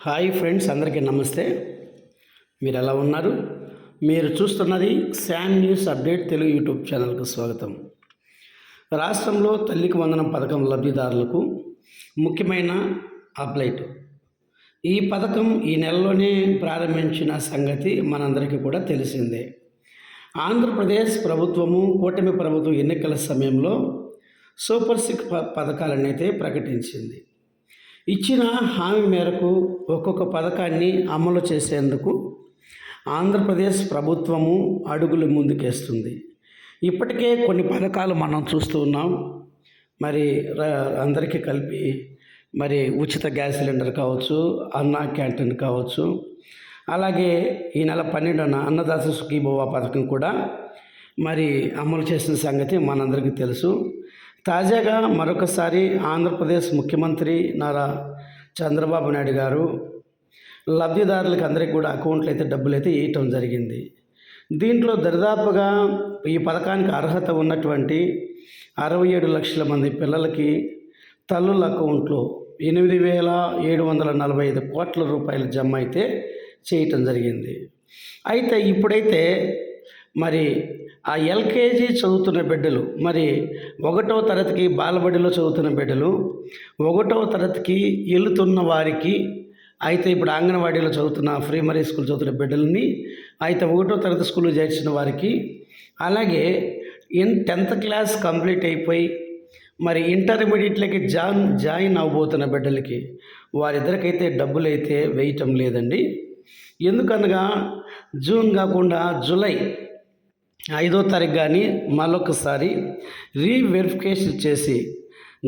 Hi friends అందరికీ నమస్తే. మీరు ఎలా ఉన్నారు? మీరు చూస్తున్నది Sam news update Telugu YouTube ఛానల్కు స్వాగతం. రాష్ట్రంలో తల్లికి వందనం పథకం లబ్ధిదారులకు ముఖ్యమైన అప్లైట్ ఈ పథకం ఈ నెలలోనే ప్రారంభించిన సంగతి మనందరికీ కూడా తెలిసిందే. ఆంధ్రప్రదేశ్ ప్రభుత్వము కూటమి ప్రభుత్వం ఎన్నికల సమయంలో సూపర్ సిక్స్ ప పథకాలను ప్రకటించింది. ఇచ్చిన హామీ మేరకు ఒక్కొక్క పథకాన్ని అమలు చేసేందుకు ఆంధ్రప్రదేశ్ ప్రభుత్వము అడుగులు ముందుకేస్తుంది. ఇప్పటికే కొన్ని పథకాలు మనం చూస్తూ ఉన్నాం. మరి అందరికీ కలిపి మరి ఉచిత గ్యాస్ సిలిండర్ కావచ్చు అన్నా క్యాంటీన్ కావచ్చు అలాగే ఈ నెల పన్నెండున అన్నదాత సుఖీభవ పథకం కూడా మరి అమలు చేసిన సంగతి మనందరికీ తెలుసు. తాజాగా మరొకసారి ఆంధ్రప్రదేశ్ ముఖ్యమంత్రి నారా చంద్రబాబు నాయుడు గారు లబ్ధిదారులకు అందరికీ కూడా అకౌంట్లు అయితే డబ్బులు అయితే వేయటం జరిగింది. దీంట్లో దరిదాపుగా ఈ పథకానికి అర్హత ఉన్నటువంటి అరవై ఏడు లక్షల మంది పిల్లలకి తల్లుల అకౌంట్లో ఎనిమిది వేల ఏడు వందల నలభై ఐదు కోట్ల రూపాయలు జమ అయితే చేయటం జరిగింది. అయితే ఇప్పుడైతే మరి ఆ ఎల్కేజీ చదువుతున్న బిడ్డలు మరి ఒకటవ తరగతికి బాలబడిలో చదువుతున్న బిడ్డలు ఒకటవ తరగతికి వెళుతున్న వారికి అయితే ఇప్పుడు అంగన్వాడీలో చదువుతున్న ప్రైమరీ స్కూల్ చదువుతున్న బిడ్డలని అయితే ఒకటో తరగతి స్కూల్లో చేర్చిన వారికి అలాగే ఇన్ టెన్త్ క్లాస్ కంప్లీట్ అయిపోయి మరి ఇంటర్మీడియట్లకి జాయిన్ జాయిన్ అవబోతున్న బిడ్డలకి వారిద్దరికైతే డబ్బులు అయితే వేయటం లేదండి. ఎందుకనగా జూన్ కాకుండా జూలై ఐదో తారీఖు కానీ మరొకసారి రీవెరిఫికేషన్ చేసి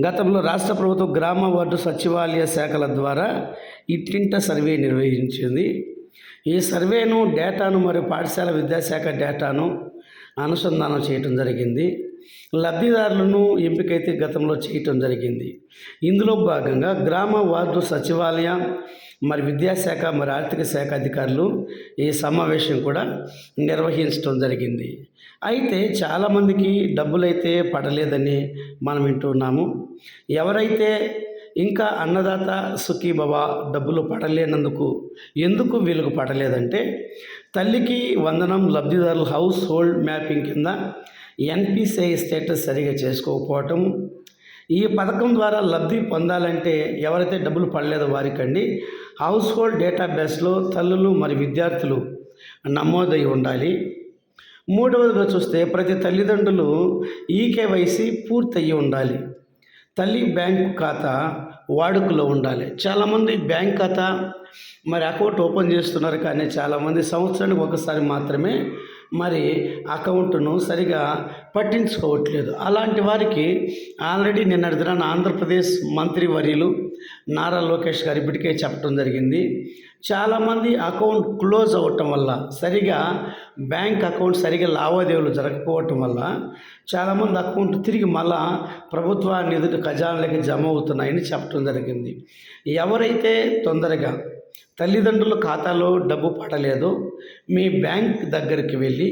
గతంలో రాష్ట్ర ప్రభుత్వం గ్రామ వార్డు సచివాలయ శాఖల ద్వారా ఇట్టింట సర్వే నిర్వహించింది. ఈ సర్వేను డేటాను మరియు పాఠశాల విద్యాశాఖ డేటాను అనుసంధానం చేయటం జరిగింది. లబ్ధిదారులను ఎంపికైతే గతంలో చేయటం జరిగింది. ఇందులో భాగంగా గ్రామ వార్డు సచివాలయ మరి విద్యాశాఖ మరి ఆర్థిక శాఖ అధికారులు ఈ సమావేశం కూడా నిర్వహించడం జరిగింది. అయితే చాలామందికి డబ్బులైతే పడలేదని మనం వింటున్నాము. ఎవరైతే ఇంకా అన్నదాత సుఖీభవ డబ్బులు పడలేనందుకు ఎందుకు వీళ్ళకు పడలేదంటే తల్లికి వందనం లబ్ధిదారులు హౌస్ హోల్డ్ మ్యాపింగ్ కింద ఎన్పిసిఐ స్టేటస్ సరిగా చేసుకోకపోవటం. ఈ పథకం ద్వారా లబ్ధి పొందాలంటే ఎవరైతే డబ్బులు పడలేదో వారికండి హౌస్ హోల్డ్ డేటాబేస్లో తల్లులు మరి విద్యార్థులు నమోదై ఉండాలి. మూడవదిగా చూస్తే ప్రతి తల్లిదండ్రులు ఈకేవైసీ పూర్తయి ఉండాలి. తల్లి బ్యాంకు ఖాతా వాడుకలో ఉండాలి. చాలామంది బ్యాంక్ ఖాతా మరి అకౌంట్ ఓపెన్ చేస్తున్నారు కానీ చాలామంది సంవత్సరానికి ఒకసారి మాత్రమే మరి అకౌంట్ను సరిగా పట్టించుకోవట్లేదు. అలాంటి వారికి ఆల్రెడీ నిన్న దినాన ఆంధ్రప్రదేశ్ మంత్రి వర్యులు నారా లోకేష్ గారు ఇప్పటికే చెప్పడం జరిగింది. చాలామంది అకౌంట్ క్లోజ్ అవ్వటం వల్ల సరిగా బ్యాంక్ అకౌంట్ సరిగా లావాదేవీలు జరగకపోవటం వల్ల చాలామంది అకౌంట్ తిరిగి మళ్ళా ప్రభుత్వ నిధులు ఖజానాలకి జమ అవుతున్నాయని చెప్పడం జరిగింది. ఎవరైతే తొందరగా తల్లిదండ్రుల ఖాతాలో డబ్బు పడలేదు. మీ బ్యాంక్ దగ్గరికి వెళ్ళి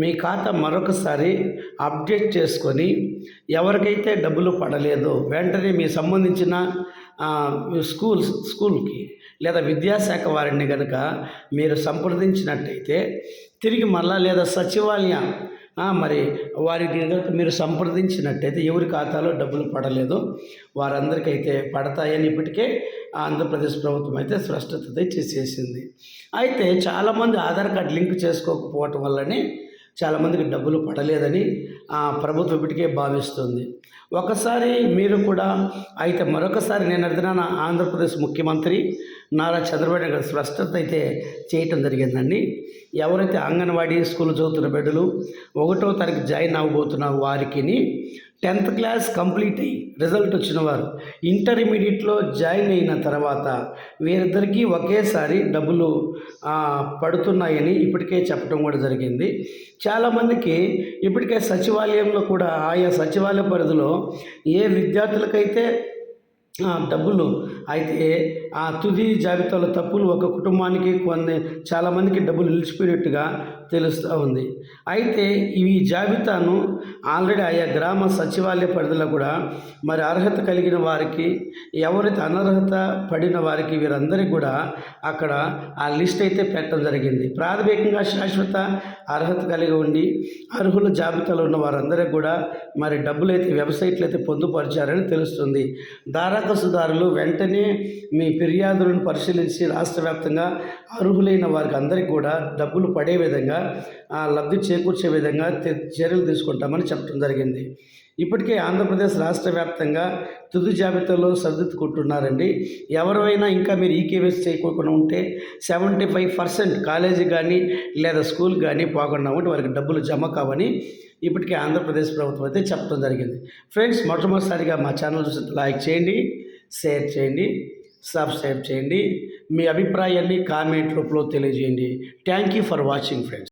మీ ఖాతా మరొకసారి అప్డేట్ చేసుకొని ఎవరికైతే డబ్బులు పడలేదో వెంటనే మీ సంబంధించిన స్కూల్స్ స్కూల్కి లేదా విద్యాశాఖ వారిని కనుక మీరు సంప్రదించినట్టయితే తిరిగి మళ్ళా లేదా సచివాలయం మరి వారికి కనుక మీరు సంప్రదించినట్టయితే ఎవరి ఖాతాలో డబ్బులు పడలేదో వారందరికైతే పడతాయని ఇప్పటికే ఆంధ్రప్రదేశ్ ప్రభుత్వం అయితే స్పష్టత చేసేసింది. అయితే చాలామంది ఆధార్ కార్డు లింక్ చేసుకోకపోవటం వల్లనే చాలామందికి డబ్బులు పడలేదని ప్రభుత్వం ఇప్పటికే భావిస్తుంది. ఒకసారి మీరు కూడా అయితే మరొకసారి నేను అర్థనాన ఆంధ్రప్రదేశ్ ముఖ్యమంత్రి నారా చంద్రబాబు గారు స్పష్టత అయితే చేయటం జరిగిందండి. ఎవరైతే అంగన్వాడీ స్కూల్ చదువుతున్న బిడ్డలు ఒకటో తారీఖు జాయిన్ అవ్వబోతున్న వారికి టెన్త్ క్లాస్ కంప్లీట్ అయ్యి రిజల్ట్ వచ్చిన వారు ఇంటర్మీడియట్లో జాయిన్ అయిన తర్వాత వీరిద్దరికీ ఒకేసారి డబ్బులు పడుతున్నాయని ఇప్పటికే చెప్పడం కూడా జరిగింది. చాలామందికి ఇప్పటికే సచివాలయంలో కూడా ఆయా సచివాలయ పరిధిలో ఏ విద్యార్థులకైతే డబ్బులు అయితే ఆ తుది జాబితాలో తప్పులు ఒక కుటుంబానికి కొన్ని చాలామందికి డబ్బులు నిలిచిపోయినట్టుగా తెలుస్తూ ఉంది. అయితే ఈ జాబితాను ఆల్రెడీ ఆయా గ్రామ సచివాలయ పరిధిలో కూడా మరి అర్హత కలిగిన వారికి ఎవరైతే అనర్హత పడిన వారికి వీరందరికీ కూడా అక్కడ ఆ లిస్ట్ అయితే పెట్టడం జరిగింది. ప్రాథమికంగా శాశ్వత అర్హత కలిగి ఉండి అర్హుల జాబితాలో ఉన్న వారందరికీ కూడా మరి డబ్బులు అయితే వెబ్సైట్లు అయితే పొందుపరిచారని తెలుస్తుంది. దారాకసుదారులు వెంటనే మీ ఫిర్యాదులను పరిశీలించి రాష్ట్ర వ్యాప్తంగా అర్హులైన వారికి అందరికీ కూడా డబ్బులు పడే విధంగా ఆ, లబ్ధి చేకూర్చే విధంగా చర్యలు తీసుకుంటామని చెప్పడం జరిగింది. ఇప్పటికే ఆంధ్రప్రదేశ్ రాష్ట్ర వ్యాప్తంగా తుది జాబితాలో సర్దిద్దుకుంటున్నారండి. ఎవరైనా ఇంకా మీరు ఈకేవైసీ చేయకోకుండా ఉంటే సెవెంటీ ఫైవ్ పర్సెంట్ కాలేజీ కానీ లేదా స్కూల్ కానీ పోకుండా ఉంటే వారికి డబ్బులు జమ కావని ఇప్పటికే ఆంధ్రప్రదేశ్ ప్రభుత్వం అయితే చెప్పడం జరిగింది. ఫ్రెండ్స్ మొట్టమొదటిసారిగా మా ఛానల్ చూసి లైక్ చేయండి షేర్ చేయండి. సబ్స్క్రైబ్ చేయండి. మీ అభిప్రాయాన్ని కామెంట్ రూపంలో తెలియజేయండి. Thank you for watching friends